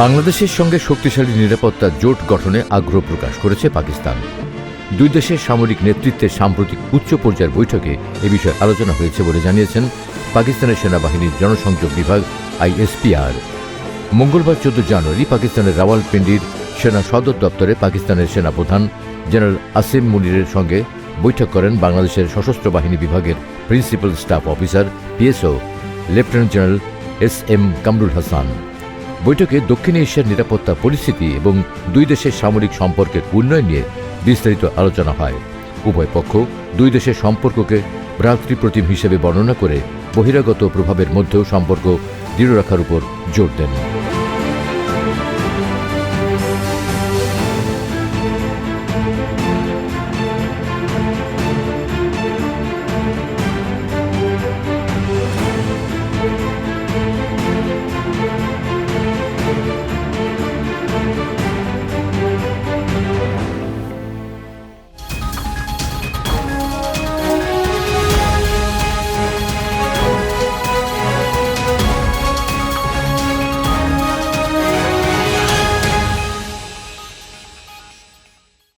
বাংলাদেশের সঙ্গে শক্তিশালী নিরাপত্তা জোট গঠনে আগ্রহ প্রকাশ করেছে পাকিস্তান। দুই দেশের সামরিক নেতৃত্বের সাম্প্রতিক উচ্চ পর্যায়ের বৈঠকে এ বিষয়ে আলোচনা হয়েছে বলে জানিয়েছেন পাকিস্তানের সেনাবাহিনীর জনসংযোগ বিভাগ আইএসপিআর। মঙ্গলবার চোদ্দ জানুয়ারি পাকিস্তানের রাওয়ালপিন্ডির সেনা সদর দপ্তরে পাকিস্তানের সেনাপ্রধান জেনারেল আসিম মুনিরের সঙ্গে বৈঠক করেন বাংলাদেশের সশস্ত্র বাহিনী বিভাগের principal staff officer, PSO, lieutenant general S M Kamrul Hasan. বৈঠকে দক্ষিণ এশিয়ার নিরাপত্তা পরিস্থিতি এবং দুই দেশের সামরিক সম্পর্কের উন্নয়ন নিয়ে বিস্তারিত আলোচনা হয়। উভয় পক্ষ দুই দেশের সম্পর্ককে ভ্রাতৃপ্রতিম হিসেবে বর্ণনা করে বহিরাগত প্রভাবের মধ্যেও সম্পর্ক দৃঢ় রাখার উপর জোর দেন।